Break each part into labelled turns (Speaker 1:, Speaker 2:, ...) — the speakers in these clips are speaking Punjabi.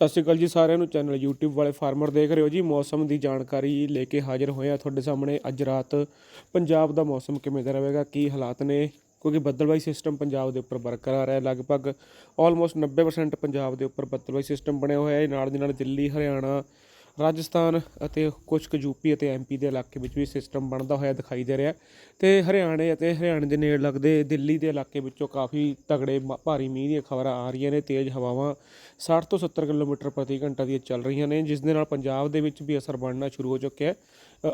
Speaker 1: ਸਤਿ ਸ਼੍ਰੀ ਅਕਾਲ ਜੀ ਸਾਰਿਆਂ ਨੂੰ। ਚੈਨਲ YouTube ਵਾਲੇ ਫਾਰਮਰ ਦੇਖ ਰਹੇ ਹੋ ਜੀ। ਮੌਸਮ ਦੀ ਜਾਣਕਾਰੀ ਲੈ ਕੇ ਹਾਜ਼ਰ ਹੋਏ ਆ ਤੁਹਾਡੇ ਸਾਹਮਣੇ। ਅੱਜ ਰਾਤ ਪੰਜਾਬ ਦਾ ਮੌਸਮ ਕਿਵੇਂ ਦਾ ਰਹੇਗਾ, ਕੀ ਹਾਲਾਤ ਨੇ? ਕਿਉਂਕਿ ਬੱਦਲਬਾਈ ਸਿਸਟਮ ਪੰਜਾਬ ਦੇ ਉੱਪਰ ਬਰਕਰਾਰ ਹੈ ਲਗਭਗ ਆਲਮੋਸਟ 90% ਪੰਜਾਬ ਦੇ ਉੱਪਰ ਬੱਦਲਬਾਈ ਸਿਸਟਮ ਬਣਿਆ ਹੋਇਆ ਹੈ। ਨਾਲ ਦੀ ਨਾਲ ਦਿੱਲੀ, ਹਰਿਆਣਾ ਰਾਜਸਥਾਨ ਅਤੇ ਕੁਝ ਕੁ ਯੂਪੀ ਅਤੇ ਐਮਪੀ ਦੇ ਇਲਾਕੇ ਵਿੱਚ ਵੀ ਸਿਸਟਮ ਬਣਦਾ ਹੋਇਆ ਦਿਖਾਈ ਦੇ ਰਿਹਾ। ਤੇ ਹਰਿਆਣੇ ਅਤੇ ਹਰਿਆਣੇ ਦੇ ਨੇੜੇ ਲੱਗਦੇ ਦਿੱਲੀ ਦੇ ਇਲਾਕੇ ਵਿੱਚੋਂ ਕਾਫੀ ਤਗੜੇ ਮ- ਭਾਰੀ ਮੀਂਹ ਦੀਆਂ ਖਬਰਾਂ ਆ ਰਹੀਆਂ ਨੇ। ਤੇਜ਼ ਹਵਾਵਾਂ 60 ਤੋਂ 70 ਕਿਲੋਮੀਟਰ ਪ੍ਰਤੀ ਘੰਟਾ ਦੀਆਂ ਚੱਲ ਰਹੀਆਂ ਨੇ, ਜਿਸ ਦੇ ਨਾਲ ਪੰਜਾਬ ਦੇ ਵਿੱਚ ਵੀ ਅਸਰ ਬਣਨਾ ਸ਼ੁਰੂ ਹੋ ਚੁੱਕਿਆ ਹੈ।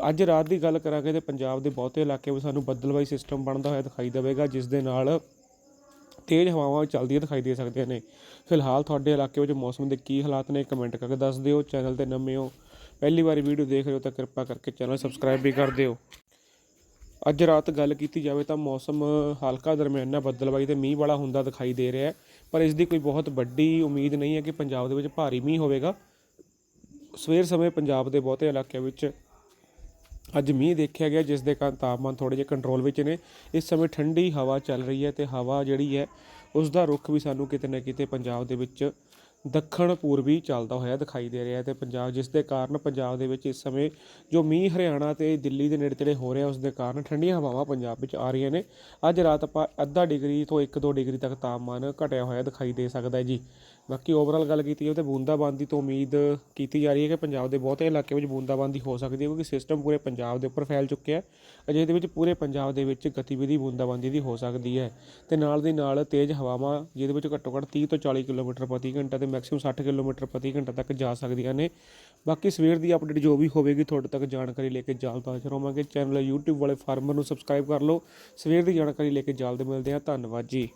Speaker 1: ਅੱਜ ਰਾਤ ਦੀ ਗੱਲ ਕਰਾਂਗੇ ਤੇ ਪੰਜਾਬ ਦੇ ਬਹੁਤੇ ਇਲਾਕੇ ਵਿੱਚ ਸਾਨੂੰ ਬੱਦਲਬਾਈ ਸਿਸਟਮ ਬਣਦਾ ਹੋਇਆ ਦਿਖਾਈ ਦੇਵੇਗਾ, ਜਿਸ ਦੇ ਨਾਲ ਤੇਜ਼ ਹਵਾਵਾਂ ਚੱਲਦੀਆਂ ਦਿਖਾਈ ਦੇ ਸਕਦੀਆਂ ਨੇ। ਫਿਲਹਾਲ ਤੁਹਾਡੇ ਇਲਾਕੇ ਵਿੱਚ ਮੌਸਮ ਦੇ ਕੀ ਹਾਲਾਤ ਨੇ ਕਮੈਂਟ ਕਰਕੇ ਦੱਸ ਦਿਓ, ਚੈਨਲ ਤੇ ਨਵੇਂ ਹੋ, ਪਹਿਲੀ ਵਾਰੀ ਵੀਡੀਓ ਦੇਖ ਰਹੇ ਹੋ ਤਾਂ ਕਿਰਪਾ ਕਰਕੇ ਚੈਨਲ ਸਬਸਕ੍ਰਾਈਬ ਵੀ ਕਰ ਦਿਓ। ਅੱਜ ਰਾਤ ਗੱਲ ਕੀਤੀ ਜਾਵੇ ਤਾਂ ਮੌਸਮ ਹਲਕਾ ਦਰਮਿਆਨਾ ਬੱਦਲਬਾਈ ਤੇ ਮੀਂਹ ਵਾਲਾ ਹੁੰਦਾ ਦਿਖਾਈ ਦੇ ਰਿਹਾ ਹੈ, ਪਰ ਇਸ ਦੀ ਕੋਈ ਬਹੁਤ ਵੱਡੀ ਉਮੀਦ ਨਹੀਂ ਹੈ ਕਿ ਪੰਜਾਬ ਦੇ ਵਿੱਚ ਭਾਰੀ ਮੀਂਹ ਹੋਵੇਗਾ। ਸਵੇਰ ਸਮੇਂ ਪੰਜਾਬ ਦੇ ਬਹੁਤੇ ਇਲਾਕਿਆਂ ਵਿੱਚ ਅੱਜ ਮੀਂਹ ਦੇਖਿਆ ਗਿਆ, ਜਿਸ ਦੇ ਕਾਰਨ ਤਾਪਮਾਨ ਥੋੜ੍ਹੇ ਜਿਹੇ ਕੰਟਰੋਲ ਵਿੱਚ ਨੇ। ਇਸ ਸਮੇਂ ਠੰਡੀ ਹਵਾ ਚੱਲ ਰਹੀ ਹੈ ਅਤੇ ਹਵਾ ਜਿਹੜੀ ਹੈ ਉਸ ਦਾ ਰੁੱਖ ਵੀ ਸਾਨੂੰ ਕਿਤੇ ਨਾ ਕਿਤੇ ਪੰਜਾਬ ਦੇ ਵਿੱਚ ਦੱਖਣ ਪੂਰਬੀ ਚੱਲਦਾ ਹੋਇਆ ਦਿਖਾਈ ਦੇ ਰਿਹਾ ਹੈ ਤੇ ਪੰਜਾਬ, ਜਿਸ ਦੇ ਕਾਰਨ ਪੰਜਾਬ ਦੇ ਵਿੱਚ ਇਸ ਸਮੇਂ ਜੋ ਮੀਂਹ ਹਰਿਆਣਾ ਤੇ ਦਿੱਲੀ ਦੇ ਨੇੜੇ ਤੇੜੇ ਹੋ ਰਿਹਾ, ਉਸ ਦੇ ਕਾਰਨ ਠੰਡੀਆਂ ਹਵਾਵਾਂ ਪੰਜਾਬ ਵਿੱਚ ਆ ਰਹੀਆਂ ਨੇ। ਅੱਜ ਰਾਤ ਆਪਾਂ ਅੱਧਾ ਡਿਗਰੀ ਤੋਂ 1-2 ਡਿਗਰੀ ਤੱਕ ਤਾਪਮਾਨ ਘਟਿਆ ਹੋਇਆ ਦਿਖਾਈ ਦੇ ਸਕਦਾ ਹੈ ਜੀ। ਬਾਕੀ ਓਵਰਆਲ ਗੱਲ ਕੀਤੀ ਜਾਵੇ ਤਾਂ ਬੂੰਦਾਬਾਂਦੀ ਤੋਂ ਉਮੀਦ ਕੀਤੀ ਜਾ ਰਹੀ ਹੈ ਕਿ ਪੰਜਾਬ ਦੇ ਬਹੁਤੇ ਇਲਾਕੇ ਵਿੱਚ ਬੂੰਦਾਬਾਂਦੀ ਹੋ ਸਕਦੀ ਹੈ, ਕਿਉਂਕਿ ਸਿਸਟਮ ਪੂਰੇ ਪੰਜਾਬ ਦੇ ਉੱਪਰ ਫੈਲ ਚੁੱਕਿਆ ਹੈ। ਅਜੇ ਦੇ ਵਿੱਚ ਪੂਰੇ ਪੰਜਾਬ ਦੇ ਵਿੱਚ ਗਤੀਵਿਧੀ ਬੂੰਦਾਬਾਂਦੀ ਦੀ ਹੋ ਸਕਦੀ ਹੈ ਤੇ ਨਾਲ ਦੀ ਨਾਲ ਤੇਜ਼ ਹਵਾਵਾਂ, ਜਿਹਦੇ ਵਿੱਚ ਘੱਟੋ ਘੱਟ 30 ਤੋਂ 40 ਕਿਲੋਮੀਟਰ ਪ੍ਰਤੀ ਘੰਟਾ ਤੇ ਮੈਕਸਿਮਮ 60 ਕਿਲੋਮੀਟਰ ਪ੍ਰਤੀ ਘੰਟਾ ਤੱਕ ਜਾ ਸਕਦੀਆਂ ਨੇ। ਬਾਕੀ ਸਵੇਰ ਦੀ ਅਪਡੇਟ ਜੋ ਵੀ ਹੋਵੇਗੀ, ਤੁਹਾਡੇ ਤੱਕ ਜਾਣਕਾਰੀ ਲੈ ਕੇ ਜਲਦ ਹਾਜ਼ਰ ਹੋਵਾਂਗੇ ਚੈਨਲ YouTube ਵਾਲੇ ਫਾਰਮਰ ਨੂੰ ਸਬਸਕ੍ਰਾਈਬ ਕਰ ਲਓ। ਸਵੇਰ ਦੀ ਜਾਣਕਾਰੀ ਲੈ ਕੇ ਜਲਦ ਮਿਲਦੇ ਹਾਂ। ਧੰਨਵਾਦ ਜੀ।